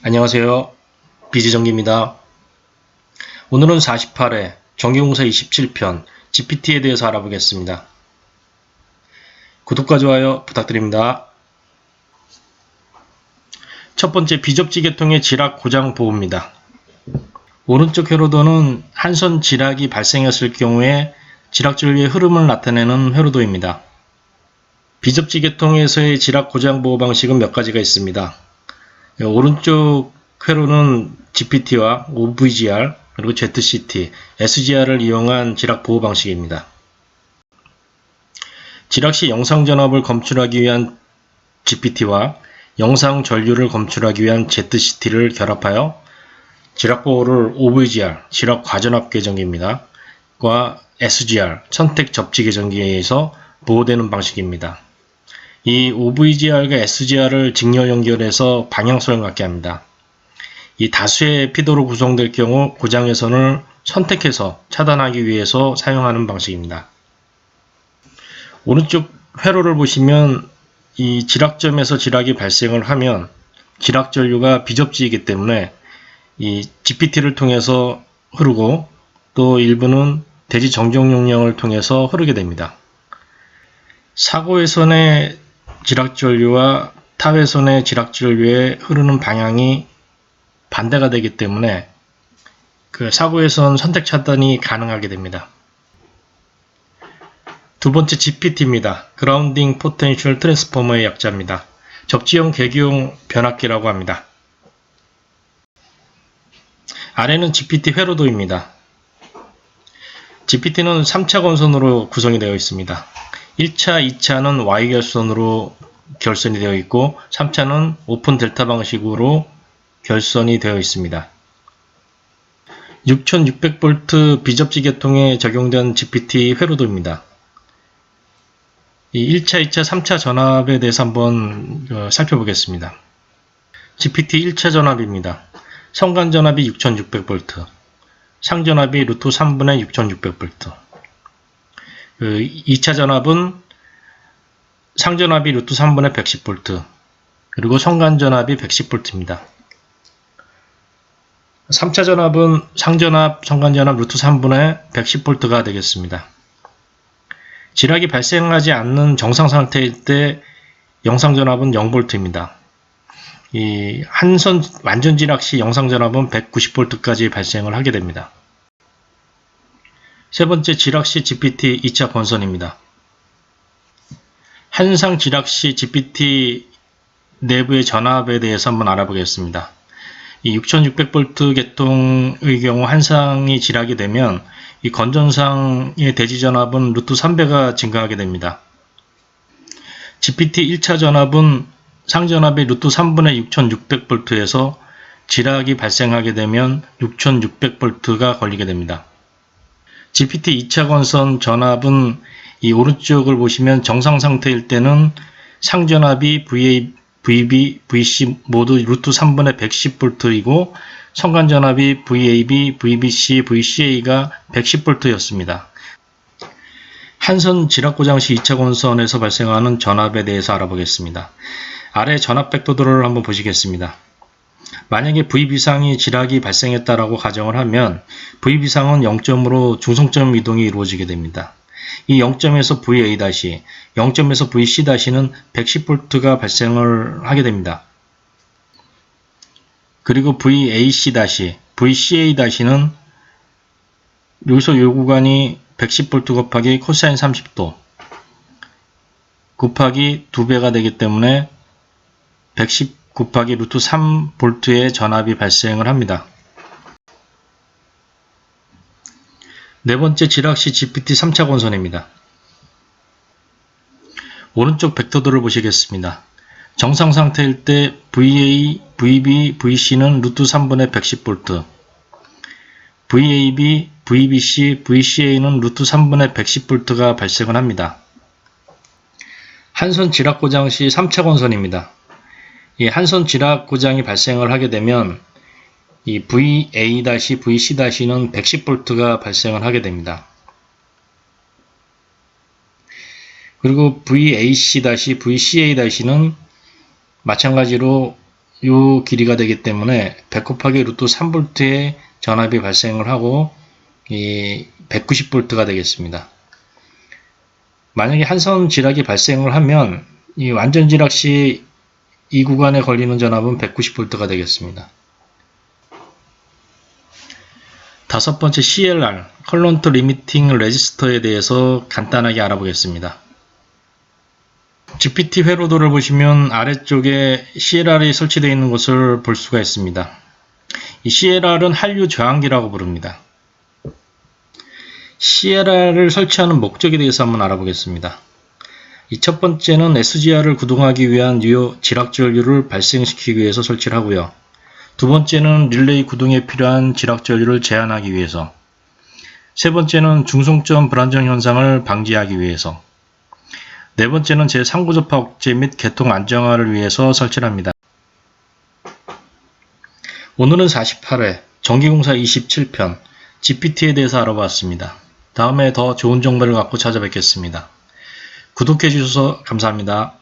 안녕하세요. 비지정기입니다. 오늘은 48회 정기공사 27편 GPT에 대해서 알아보겠습니다. 구독과 좋아요 부탁드립니다. 첫 번째 비접지 계통의 지락 고장 보호입니다. 오른쪽 회로도는 한선 지락이 발생했을 경우에 지락줄기의 흐름을 나타내는 회로도입니다. 비접지 계통에서의 지락 고장 보호 방식은 몇 가지가 있습니다. 예, 오른쪽 회로는 GPT와 OVGR 그리고 ZCT, SGR을 이용한 지락 보호 방식입니다. 지락 시 영상 전압을 검출하기 위한 GPT와 영상 전류를 검출하기 위한 ZCT를 결합하여 지락 보호를 OVGR, 지락 과전압 계정기입니다. 과 SGR, 선택 접지 계정기에서 보호되는 방식입니다. 이 OVGR과 SGR을 직렬 연결해서 방향성을 갖게 합니다. 이 다수의 피도로 구성될 경우 고장 회선을 선택해서 차단하기 위해서 사용하는 방식입니다. 오른쪽 회로를 보시면 이 지락점에서 지락이 발생을 하면 지락 전류가 비접지이기 때문에 이 GPT를 통해서 흐르고 또 일부는 대지 정정 용량을 통해서 흐르게 됩니다. 사고 회선의 지락전류와 타회선의 지락전류의 흐르는 방향이 반대가 되기 때문에 그 사고회선 선택 차단이 가능하게 됩니다. 두 번째 GPT입니다. 그라운딩 포텐셜 트랜스포머의 약자입니다. 접지형 계기용 변압기라고 합니다. 아래는 GPT 회로도입니다. GPT는 3차 건선으로 구성이 되어 있습니다. 1차, 2차는 Y 결선으로 결선이 되어 있고 3차는 오픈 델타 방식으로 결선이 되어 있습니다. 6600V 비접지 계통에 적용된 GPT 회로도입니다. 이 1차, 2차, 3차 전압에 대해서 한번 어, 살펴보겠습니다. GPT 1차 전압입니다. 성간 전압이 6600V, 상전압이 루트 3분의 6600V. 그 2차 전압은 상전압이 루트 3분의 110V, 그리고 성간 전압이 110V입니다. 3차 전압은 상전압, 성간전압 루트 3분의 110V가 되겠습니다. 지락이 발생하지 않는 정상 상태일 때 영상 전압은 0V입니다. 이 한선 완전 지락 시 영상 전압은 190V까지 발생을 하게 됩니다. 세 번째 지락 시 GPT 2차 권선입니다. 한상 지락 시 GPT 내부의 전압에 대해서 한번 알아보겠습니다. 이 6600V 계통의 경우 한상이 지락이 되면 이 건전상의 대지 전압은 루트 3배가 증가하게 됩니다. GPT 1차 전압은 상전압이 루트 3분의 6600V에서 지락이 발생하게 되면 6600V가 걸리게 됩니다. GPT 2차 건선 전압은 이 오른쪽을 보시면 정상 상태일 때는 상전압이 VA, VB, VC 모두 루트 3분의 110V이고 성간전압이 VAB, VBC, VCA가 110V였습니다. 한선 지락고장 시 2차 건선에서 발생하는 전압에 대해서 알아보겠습니다. 아래 전압 벡터들을 한번 보시겠습니다. 만약에 V비상이 지락이 발생했다라고 가정을 하면 V비상은 0점으로 중성점 이동이 이루어지게 됩니다. 이 0점에서 VA-, 0점에서 VC-는 110V가 발생을 하게 됩니다. 그리고 VAC-, VCA-는 여기서 요 구간이 110V 곱하기 코사인 30도 곱하기 2배가 되기 때문에 110 곱하기 루트 3V의 전압이 발생을 합니다. 네 번째 지락시 GPT 3차 권선입니다. 오른쪽 벡터들을 보시겠습니다. 정상 상태일 때 VA, VB, VC는 루트 3분의 110V, VAB, VBC, VCA는 루트 3분의 110V가 발생을 합니다. 한선 지락 고장 시 3차 권선입니다. 이 한선 지락 고장이 발생을 하게 되면 이 VA-VC-는 110V가 발생을 하게 됩니다. 그리고 VAC-VCA-는 마찬가지로 요 길이가 되기 때문에 100 곱하기 루트 3V의 전압이 발생을 하고 이 190V가 되겠습니다. 만약에 한선 지락이 발생을 하면 이 완전 지락 시 이 구간에 걸리는 전압은 190V가 되겠습니다. 다섯 번째 CLR, 컬런트 리미팅 레지스터에 대해서 간단하게 알아보겠습니다. GPT 회로도를 보시면 아래쪽에 CLR이 설치되어 있는 것을 볼 수가 있습니다. 이 CLR은 한류 저항기라고 부릅니다. CLR을 설치하는 목적에 대해서 한번 알아보겠습니다. 이 첫 번째는 SGR을 구동하기 위한 뉴요 지락 전류를 발생시키기 위해서 설치를 하고요. 두 번째는 릴레이 구동에 필요한 지락 전류를 제한하기 위해서. 세 번째는 중성점 불안정 현상을 방지하기 위해서. 네 번째는 제3구조파 억제 및 개통 안정화를 위해서 설치를 합니다. 오늘은 48회 전기공사 27편 GPT에 대해서 알아봤습니다. 다음에 더 좋은 정보를 갖고 찾아뵙겠습니다. 구독해 주셔서 감사합니다.